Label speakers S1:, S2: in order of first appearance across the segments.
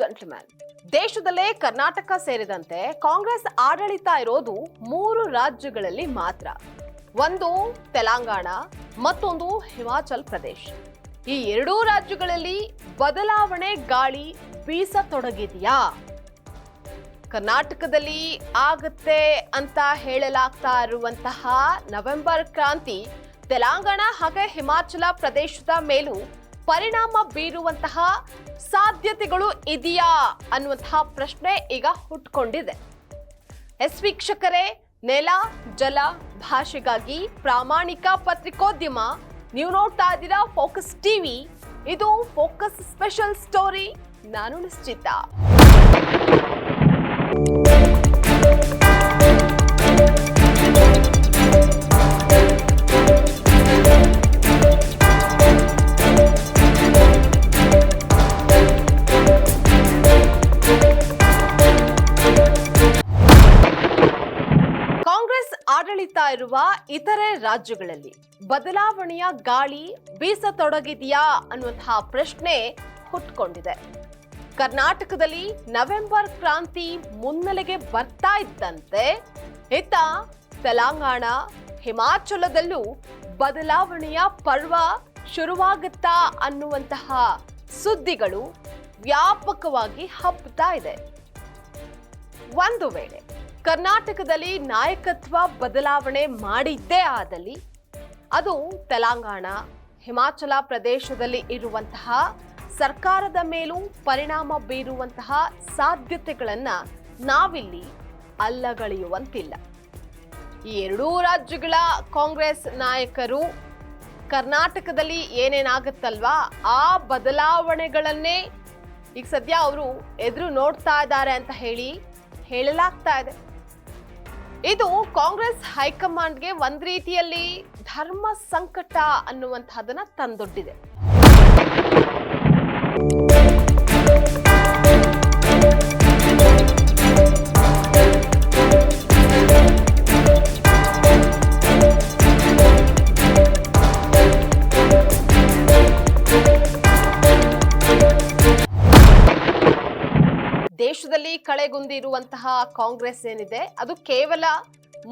S1: Gentleman ದೇಶದಲ್ಲೇ ಕರ್ನಾಟಕ ಸೇರಿದಂತೆ ಕಾಂಗ್ರೆಸ್ ಆಡಳಿತ ಇರೋದು ಮೂರು ರಾಜ್ಯಗಳಲ್ಲಿ ಮಾತ್ರ. ಒಂದು ತೆಲಂಗಾಣ, ಮತ್ತೊಂದು ಹಿಮಾಚಲ್ ಪ್ರದೇಶ್. ಈ ಎರಡೂ ರಾಜ್ಯಗಳಲ್ಲಿ ಬದಲಾವಣೆ ಗಾಳಿ ಬೀಸತೊಡಗಿದೆಯಾ? ಕರ್ನಾಟಕದಲ್ಲಿ ಆಗತ್ತೆ ಅಂತ ಹೇಳಲಾಗ್ತಾ ಇರುವಂತಹ ನವೆಂಬರ್ ಕ್ರಾಂತಿ, ತೆಲಂಗಾಣ ಹಾಗೆ ಹಿಮಾಚಲ ಪ್ರದೇಶದ ಮೇಲೂ ಪರಿಣಾಮ ಬೀರುವಂತಹ ಸಾಧ್ಯತೆಗಳು ಇದೆಯಾ ಅನ್ನುವಂತಹ ಪ್ರಶ್ನೆ ಈಗ ಹುಟ್ಕೊಂಡಿದೆ. ಎಸ್ ವೀಕ್ಷಕರೇ, ನೆಲ, ಜಲ, ಭಾಷೆಗಾಗಿ ಪ್ರಾಮಾಣಿಕ ಪತ್ರಿಕೋದ್ಯಮ ನೀವು ನೋಡ್ತಾ ಇದ್ದೀರಾ ಫೋಕಸ್ ಟಿವಿ. ಇದು ಫೋಕಸ್ ಸ್ಪೆಷಲ್ ಸ್ಟೋರಿ. ನಾನು ನಿಶ್ಚಿತ. ಇರುವ ಇತರೆ ರಾಜ್ಯಗಳಲ್ಲಿ ಬದಲಾವಣೆಯ ಗಾಳಿ ಬೀಸತೊಡಗಿದೆಯಾ ಅನ್ನುವಂತಹ ಪ್ರಶ್ನೆ ಹುಟ್ಕೊಂಡಿದೆ. ಕರ್ನಾಟಕದಲ್ಲಿ ನವೆಂಬರ್ ಕ್ರಾಂತಿ ಮುನ್ನೆಲೆಗೆ ಬರ್ತಾ ಇದ್ದಂತೆ ಇತ್ತ ತೆಲಂಗಾಣ, ಹಿಮಾಚಲದಲ್ಲೂ ಬದಲಾವಣೆಯ ಪರ್ವ ಶುರುವಾಗುತ್ತಾ ಅನ್ನುವಂತಹ ಸುದ್ದಿಗಳು ವ್ಯಾಪಕವಾಗಿ ಹಬ್ಬುತ್ತಾ ಇದೆ. ಒಂದು ವೇಳೆ ಕರ್ನಾಟಕದಲ್ಲಿ ನಾಯಕತ್ವ ಬದಲಾವಣೆ ಮಾಡಿದ್ದೇ ಆದಲ್ಲಿ ಅದು ತೆಲಂಗಾಣ, ಹಿಮಾಚಲ ಪ್ರದೇಶದಲ್ಲಿ ಇರುವಂತಹ ಸರ್ಕಾರದ ಮೇಲೂ ಪರಿಣಾಮ ಬೀರುವಂತಹ ಸಾಧ್ಯತೆಗಳನ್ನು ನಾವಿಲ್ಲಿ ಅಲ್ಲಗಳೆಯುವಂತಿಲ್ಲ. ಈ ಎರಡೂ ರಾಜ್ಯಗಳ ಕಾಂಗ್ರೆಸ್ ನಾಯಕರು ಕರ್ನಾಟಕದಲ್ಲಿ ಏನೇನಾಗುತ್ತಲ್ವಾ, ಆ ಬದಲಾವಣೆಗಳನ್ನೇ ಈಗ ಸದ್ಯ ಅವರು ಎದುರು ನೋಡ್ತಾ ಇದ್ದಾರೆ ಅಂತ ಹೇಳಿ ಹೇಳಲಾಗ್ತಾ ಇದೆ. ಇದು ಕಾಂಗ್ರೆಸ್ ಹೈಕಮಾಂಡ್ಗೆ ಒಂದ್ ರೀತಿಯಲ್ಲಿ ಧರ್ಮ ಸಂಕಟ ಅನ್ನುವಂತಹದನ್ನ ತಂದೊಡ್ಡಿದೆ. ದೇಶದಲ್ಲಿ ಕಳೆಗುಂದಿರುವಂತಹ ಕಾಂಗ್ರೆಸ್ ಏನಿದೆ, ಅದು ಕೇವಲ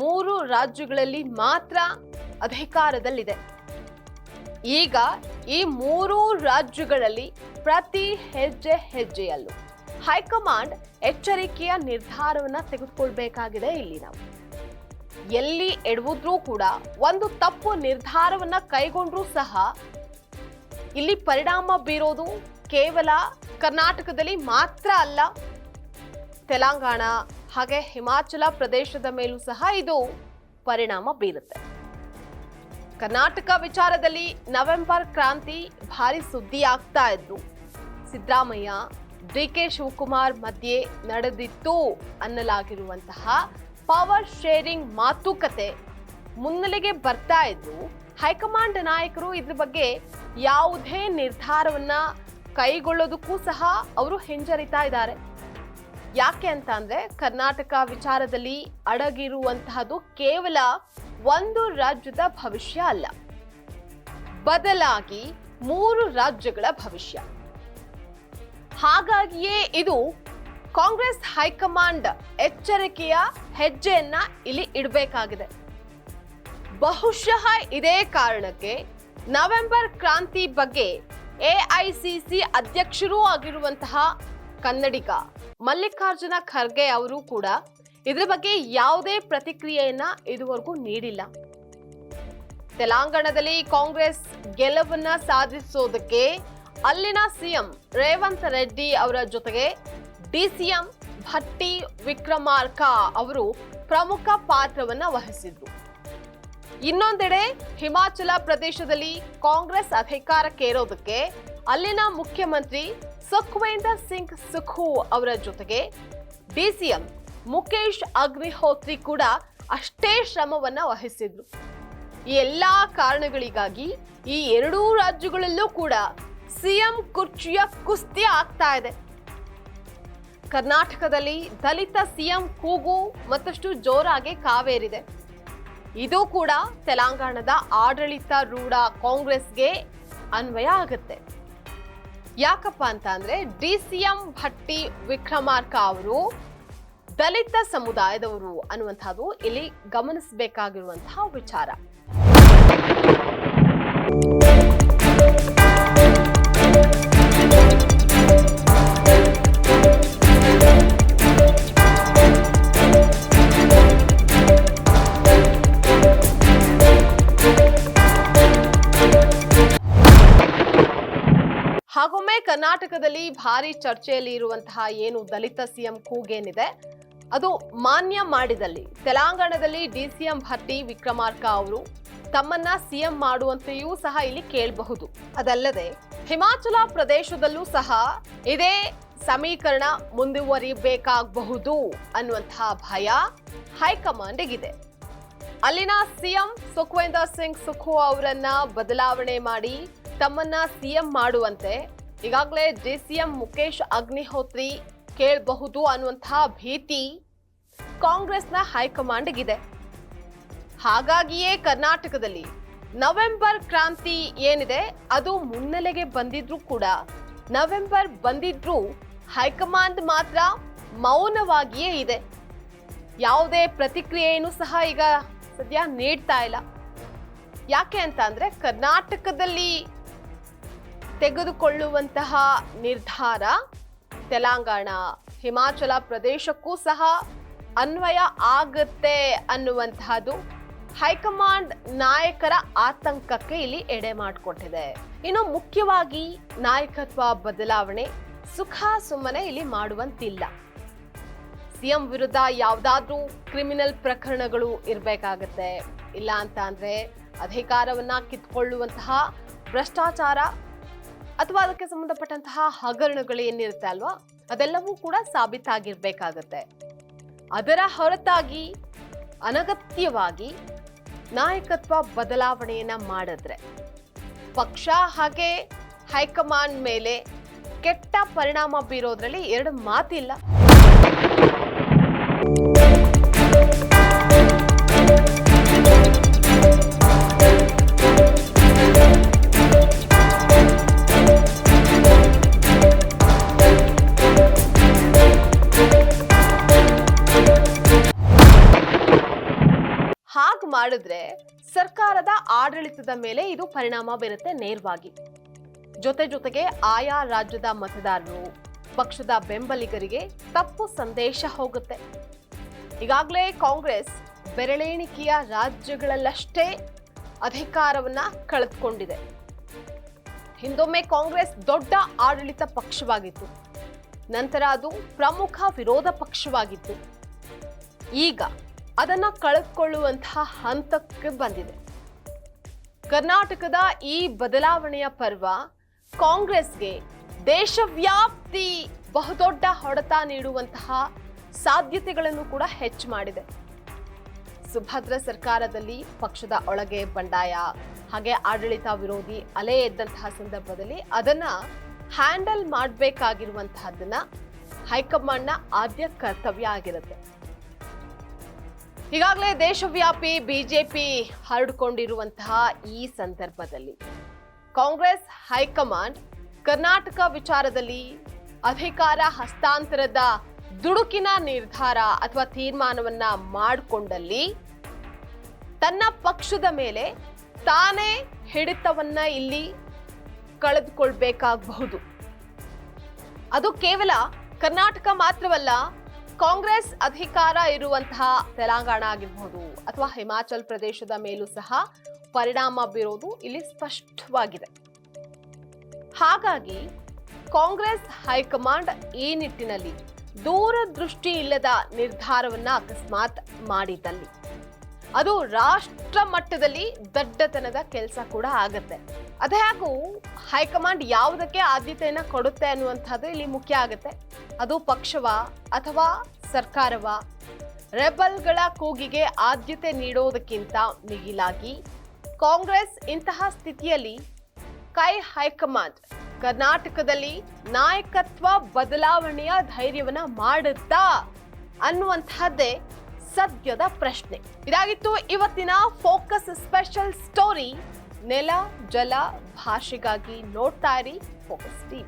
S1: ಮೂರು ರಾಜ್ಯಗಳಲ್ಲಿ ಮಾತ್ರ ಅಧಿಕಾರದಲ್ಲಿದೆ. ಈಗ ಈ ಮೂರು ರಾಜ್ಯಗಳಲ್ಲಿ ಪ್ರತಿ ಹೆಜ್ಜೆ ಹೆಜ್ಜೆಯಲ್ಲೂ ಹೈಕಮಾಂಡ್ ಎಚ್ಚರಿಕೆಯ ನಿರ್ಧಾರವನ್ನ ತೆಗೆದುಕೊಳ್ಬೇಕಾಗಿದೆ ಇಲ್ಲಿ ನಾವು. ಎಲ್ಲಿ ಎಡವುದ್ರೂ ಕೂಡ ಒಂದು ತಪ್ಪು ನಿರ್ಧಾರವನ್ನ ಕೈಗೊಂಡ್ರೂ ಸಹ ಇಲ್ಲಿ ಪರಿಣಾಮ ಬೀರೋದು ಕೇವಲ ಕರ್ನಾಟಕದಲ್ಲಿ ಮಾತ್ರ ಅಲ್ಲ ತೆಲಂಗಾಣ ಹಾಗೆ ಹಿಮಾಚಲ ಪ್ರದೇಶದ ಮೇಲೂ ಸಹ ಇದು ಪರಿಣಾಮ ಬೀರುತ್ತೆ. ಕರ್ನಾಟಕ ವಿಚಾರದಲ್ಲಿ ನವೆಂಬರ್ ಕ್ರಾಂತಿ ಭಾರಿ ಸುದ್ದಿ ಆಗ್ತಾ ಇದ್ರು ಸಿದ್ದರಾಮಯ್ಯ ಡಿ ಕೆ ಶಿವಕುಮಾರ್ ಮಧ್ಯೆ ನಡೆದಿತ್ತು ಅನ್ನಲಾಗಿರುವಂತಹ ಪವರ್ ಶೇರಿಂಗ್ ಮಾತುಕತೆ ಮುನ್ನೆಲೆಗೆ ಬರ್ತಾ ಇದ್ದು, ಹೈಕಮಾಂಡ್ ನಾಯಕರು ಇದ್ರ ಬಗ್ಗೆ ಯಾವುದೇ ನಿರ್ಧಾರವನ್ನ ಕೈಗೊಳ್ಳೋದಕ್ಕೂ ಸಹ ಅವರು ಹಿಂಜರಿತಾ ಇದ್ದಾರೆ. ಯಾಕೆ ಅಂತ ಅಂದ್ರೆ ಕರ್ನಾಟಕ ವಿಚಾರದಲ್ಲಿ ಅಡಗಿರುವಂತಹದ್ದು ಕೇವಲ ಒಂದು ರಾಜ್ಯದ ಭವಿಷ್ಯ ಅಲ್ಲ. ಬದಲಾಗಿ ಮೂರು ರಾಜ್ಯಗಳ ಭವಿಷ್ಯ. ಹಾಗಾಗಿಯೇ ಇದು ಕಾಂಗ್ರೆಸ್ ಹೈಕಮಾಂಡ್ ಎಚ್ಚರಿಕೆಯ ಹೆಜ್ಜೆಯನ್ನ ಇಲ್ಲಿ ಇಡಬೇಕಾಗಿದೆ. ಬಹುಶಃ ಇದೇ ಕಾರಣಕ್ಕೆ ನವೆಂಬರ್ ಕ್ರಾಂತಿ ಬಗ್ಗೆ ಎಐಸಿಸಿ ಅಧ್ಯಕ್ಷರೂ ಆಗಿರುವಂತಹ ಕನ್ನಡಿಗ ಮಲ್ಲಿಕಾರ್ಜುನ ಖರ್ಗೆ ಅವರು ಕೂಡ ಇದ್ರ ಬಗ್ಗೆ ಯಾವುದೇ ಪ್ರತಿಕ್ರಿಯೆಯನ್ನ ಇದುವರೆಗೂ ನೀಡಿಲ್ಲ. ತೆಲಂಗಾಣದಲ್ಲಿ ಕಾಂಗ್ರೆಸ್ ಗೆಲುವನ್ನ ಸಾಧಿಸೋದಕ್ಕೆ ಅಲ್ಲಿನ ಸಿಎಂ ರೇವಂತ್ ರೆಡ್ಡಿ ಅವರ ಜೊತೆಗೆ ಡಿಸಿಎಂ ಭಟ್ಟಿ ವಿಕ್ರಮಾರ್ಕ ಅವರು ಪ್ರಮುಖ ಪಾತ್ರವನ್ನ ವಹಿಸಿದ್ರು. ಇನ್ನೊಂದೆಡೆ ಹಿಮಾಚಲ ಪ್ರದೇಶದಲ್ಲಿ ಕಾಂಗ್ರೆಸ್ ಅಧಿಕಾರಕ್ಕೇರೋದಕ್ಕೆ ಅಲ್ಲಿನ ಮುಖ್ಯಮಂತ್ರಿ ಸುಖ್ವೇಂದರ್ ಸಿಂಗ್ ಸುಖು ಅವರ ಜೊತೆಗೆ ಡಿಸಿಎಂ ಮುಖೇಶ್ ಅಗ್ನಿಹೋತ್ರಿ ಕೂಡ ಅಷ್ಟೇ ಶ್ರಮವನ್ನ ವಹಿಸಿದ್ರು. ಈ ಎಲ್ಲಾ ಕಾರಣಗಳಿಗಾಗಿ ಈ ಎರಡೂ ರಾಜ್ಯಗಳಲ್ಲೂ ಕೂಡ ಸಿಎಂ ಕುರ್ಚಿಯ ಕುಸ್ತಿ ಆಗ್ತಾ ಇದೆ. ಕರ್ನಾಟಕದಲ್ಲಿ ದಲಿತ ಸಿಎಂ ಕೂಗು ಮತ್ತಷ್ಟು ಜೋರಾಗಿ ಕಾವೇರಿದೆ. ಇದು ಕೂಡ ತೆಲಂಗಾಣದ ಆಡಳಿತ ರೂಢ ಕಾಂಗ್ರೆಸ್ಗೆ ಅನ್ವಯ ಆಗುತ್ತೆ. ಯಾಕಪ್ಪ ಅಂತ ಅಂದ್ರೆ D C M Bhatti Vikramarka ಅವರು ದಲಿತ ಸಮುದಾಯದವರು ಅನ್ನುವಂಥದ್ದು ಇಲ್ಲಿ ಗಮನಿಸಬೇಕಾಗಿರುವಂತಹ ವಿಚಾರ. ಕರ್ನಾಟಕದಲ್ಲಿ ಭಾರಿ ಚರ್ಚೆಯಲ್ಲಿ ಇರುವಂತಹ ಏನು ದಲಿತ ಸಿಎಂ ಕೂಗೇನಿದೆ, ಅದು ಮಾನ್ಯ ಮಾಡಿದಲ್ಲಿ. ತೆಲಂಗಾಣದಲ್ಲಿ ಡಿಸಿಎಂ ಭಟ್ಟಿ ವಿಕ್ರಮಾರ್ಕ ಅವರು, ತಮ್ಮನ್ನ ಸಿಎಂ ಮಾಡುವಂತೆಯೂ ಸಹ ಇಲ್ಲಿ ಕೇಳಬಹುದು. ಅದಲ್ಲದೆ, ಹಿಮಾಚಲ ಪ್ರದೇಶದಲ್ಲೂ ಸಹ ಇದೇ ಸಮೀಕರಣ ಮುಂದುವರಿಬೇಕಾಗಬಹುದು ಅನ್ನುವಂತಹ ಭಯ ಹೈಕಮಾಂಡ್ಗಿದೆ ಅಲ್ಲಿನ ಸಿಎಂ ಸುಖವೇಂದರ್ ಸಿಂಗ್ ಸುಖು ಅವರನ್ನ ಬದಲಾವಣೆ ಮಾಡಿ ತಮ್ಮನ್ನ ಸಿಎಂ ಮಾಡುವಂತೆ ಈಗಾಗಲೇ ಡಿಸಿಎಂ ಮುಖೇಶ್ ಅಗ್ನಿಹೋತ್ರಿ ಕೇಳಬಹುದು ಅನ್ನುವಂತಹ ಭೀತಿ ಕಾಂಗ್ರೆಸ್ನ ಹೈಕಮಾಂಡ್ಗಿದೆ. ಹಾಗಾಗಿಯೇ ಕರ್ನಾಟಕದಲ್ಲಿ ನವೆಂಬರ್ ಕ್ರಾಂತಿ ಏನಿದೆ, ಅದು ಮುನ್ನೆಲೆಗೆ ಬಂದಿದ್ರೂ ಕೂಡ ನವೆಂಬರ್ ಬಂದಿದ್ರೂ ಹೈಕಮಾಂಡ್ ಮಾತ್ರ ಮೌನವಾಗಿಯೇ ಇದೆ. ಯಾವುದೇ ಪ್ರತಿಕ್ರಿಯೆಯನ್ನು ಸಹ ಈಗ ಸದ್ಯ ನೀಡ್ತಾ ಇಲ್ಲ. ಯಾಕೆ ಅಂತ ಅಂದ್ರೆ ಕರ್ನಾಟಕದಲ್ಲಿ ತೆಗೆದುಕೊಳ್ಳುವಂತಹ ನಿರ್ಧಾರ ತೆಲಂಗಾಣ, ಹಿಮಾಚಲ ಪ್ರದೇಶಕ್ಕೂ ಸಹ ಅನ್ವಯ ಆಗುತ್ತೆ ಅನ್ನುವಂತಹದ್ದು ಹೈಕಮಾಂಡ್ ನಾಯಕರ ಆತಂಕಕ್ಕೆ ಇಲ್ಲಿ ಎಡೆ ಮಾಡಿಕೊಟ್ಟಿದೆ. ಇನ್ನು ಮುಖ್ಯವಾಗಿ ನಾಯಕತ್ವ ಬದಲಾವಣೆ ಸುಖ ಸುಮ್ಮನೆ ಇಲ್ಲಿ ಮಾಡುವಂತಿಲ್ಲ. ಸಿಎಂ ವಿರುದ್ಧ ಯಾವುದಾದ್ರೂ ಕ್ರಿಮಿನಲ್ ಪ್ರಕರಣಗಳು ಇರಬೇಕಾಗತ್ತೆ. ಇಲ್ಲ ಅಂತ ಅಂದ್ರೆ ಅಧಿಕಾರವನ್ನ ಕಿತ್ಕೊಳ್ಳುವಂತಹ ಭ್ರಷ್ಟಾಚಾರ ಅಥವಾ ಅದಕ್ಕೆ ಸಂಬಂಧಪಟ್ಟಂತಹ ಹಗರಣಗಳು ಏನಿರುತ್ತೆ ಅಲ್ವಾ? ಅದೆಲ್ಲವೂ ಕೂಡ ಸಾಬೀತಾಗಿರ್ಬೇಕಾಗತ್ತೆ. ಅದರ ಹೊರತಾಗಿ ಅನಗತ್ಯವಾಗಿ ನಾಯಕತ್ವ ಬದಲಾವಣೆಯನ್ನ ಮಾಡಿದ್ರೆ, ಪಕ್ಷ ಹಾಗೆ ಹೈಕಮಾಂಡ್ ಮೇಲೆ ಕೆಟ್ಟ ಪರಿಣಾಮ ಬೀರೋದ್ರಲ್ಲಿ ಎರಡು ಮಾತಿಲ್ಲ. ಮಾಡಿದ್ರೆ ಸರ್ಕಾರದ ಆಡಳಿತದ ಮೇಲೆ ಇದು ಪರಿಣಾಮ ಬೀರುತ್ತೆ ನೇರವಾಗಿ. ಜೊತೆ ಜೊತೆಗೆ ಆಯಾ ರಾಜ್ಯದ ಮತದಾರರು ಪಕ್ಷದ ಬೆಂಬಲಿಗರಿಗೆ ತಪ್ಪು ಸಂದೇಶ ಹೋಗುತ್ತೆ. ಈಗಾಗಲೇ ಕಾಂಗ್ರೆಸ್ ಬೆರಳೆಣಿಕೆಯ ರಾಜ್ಯಗಳಲ್ಲಷ್ಟೇ ಅಧಿಕಾರವನ್ನ ಕಳೆದುಕೊಂಡಿದೆ. ಹಿಂದೊಮ್ಮೆ ಕಾಂಗ್ರೆಸ್ ದೊಡ್ಡ ಆಡಳಿತ ಪಕ್ಷವಾಗಿತ್ತು. ನಂತರ ಅದು ಪ್ರಮುಖ ವಿರೋಧ ಪಕ್ಷವಾಗಿತ್ತು. ಈಗ ಅದನ್ನ ಕಳೆದುಕೊಳ್ಳುವಂತಹ ಹಂತಕ್ಕೆ ಬಂದಿದೆ. ಕರ್ನಾಟಕದ ಈ ಬದಲಾವಣೆಯ ಪರ್ವ ಕಾಂಗ್ರೆಸ್ಗೆ ದೇಶವ್ಯಾಪ್ತಿ ಬಹುದೊಡ್ಡ ಹೊಡೆತ ನೀಡುವಂತಹ ಸಾಧ್ಯತೆಗಳನ್ನು ಕೂಡ ಹೆಚ್ಚು ಮಾಡಿದೆ. ಸುಭದ್ರ ಸರ್ಕಾರದಲ್ಲಿ ಪಕ್ಷದ ಒಳಗೆ ಬಂಡಾಯ, ಹಾಗೆ ಆಡಳಿತ ವಿರೋಧಿ ಅಲೆ ಎದ್ದಂತಹ ಸಂದರ್ಭದಲ್ಲಿ ಅದನ್ನ ಹ್ಯಾಂಡಲ್ ಮಾಡಬೇಕಾಗಿರುವಂತಹದ್ದನ್ನ ಹೈಕಮಾಂಡ್ನ ಆದ್ಯ ಕರ್ತವ್ಯ ಆಗಿರುತ್ತೆ. ಈಗಾಗಲೇ ದೇಶವ್ಯಾಪಿ ಬಿಜೆಪಿ ಹರಡಿಕೊಂಡಿರುವಂತಹ ಈ ಸಂದರ್ಭದಲ್ಲಿ ಕಾಂಗ್ರೆಸ್ ಹೈಕಮಾಂಡ್ ಕರ್ನಾಟಕ ವಿಚಾರದಲ್ಲಿ ಅಧಿಕಾರ ಹಸ್ತಾಂತರದ ದುಡುಕಿನ ನಿರ್ಧಾರ ಅಥವಾ ತೀರ್ಮಾನವನ್ನ ಮಾಡಿಕೊಂಡಲ್ಲಿ ತನ್ನ ಪಕ್ಷದ ಮೇಲೆ ತಾನೇ ಹಿಡಿತವನ್ನ ಇಲ್ಲಿ ಕಳೆದುಕೊಳ್ಬೇಕಾಗಬಹುದು. ಅದು ಕೇವಲ ಕರ್ನಾಟಕ ಮಾತ್ರವಲ್ಲ ಕಾಂಗ್ರೆಸ್ ಅಧಿಕಾರ ಇರುವಂತಹ ತೆಲಂಗಾಣ ಆಗಿರಬಹುದು ಅಥವಾ ಹಿಮಾಚಲ್ ಪ್ರದೇಶದ ಮೇಲೂ ಸಹ ಪರಿಣಾಮ ಬೀರೋದು ಇಲ್ಲಿ ಸ್ಪಷ್ಟವಾಗಿದೆ. ಹಾಗಾಗಿ ಕಾಂಗ್ರೆಸ್ ಹೈಕಮಾಂಡ್ ಈ ನಿಟ್ಟಿನಲ್ಲಿ ದೂರದೃಷ್ಟಿ ಇಲ್ಲದ ನಿರ್ಧಾರವನ್ನ ಅಕಸ್ಮಾತ್ ಮಾಡಿದಲ್ಲಿ. ಅದು ರಾಷ್ಟ್ರ ಮಟ್ಟದಲ್ಲಿ ದಡ್ಡತನದ ಕೆಲಸ ಕೂಡ ಆಗುತ್ತೆ. ಅದೇ ಹಾಗೂ ಹೈಕಮಾಂಡ್ ಯಾವುದಕ್ಕೆ ಆದ್ಯತೆಯನ್ನು ಕೊಡುತ್ತೆ ಅನ್ನುವಂಥದ್ದು ಇಲ್ಲಿ ಮುಖ್ಯ ಆಗುತ್ತೆ. ಅದು ಪಕ್ಷವ ಅಥವಾ ಸರ್ಕಾರವ? ರೆಬಲ್ಗಳ ಕೂಗಿಗೆ ಆದ್ಯತೆ ನೀಡೋದಕ್ಕಿಂತ ಮಿಗಿಲಾಗಿ ಕಾಂಗ್ರೆಸ್ ಇಂತಹ ಸ್ಥಿತಿಯಲ್ಲಿ ಕೈ ಹೈಕಮಾಂಡ್ ಕರ್ನಾಟಕದಲ್ಲಿ ನಾಯಕತ್ವ ಬದಲಾವಣೆಯ ಧೈರ್ಯವನ್ನ ಮಾಡುತ್ತಾ ಅನ್ನುವಂತಹದ್ದೇ ಸದ್ಯದ ಪ್ರಶ್ನೆ. ಇದಾಗಿತ್ತು ಇವತ್ತಿನ ಫೋಕಸ್ ಸ್ಪೆಷಲ್ ಸ್ಟೋರಿ. ನೆಲ ಜಲ ಭಾಷೆಗಾಗಿ ನೋಡ್ತಾ ಇರಿ ಫೋಕಸ್ ಟಿವಿ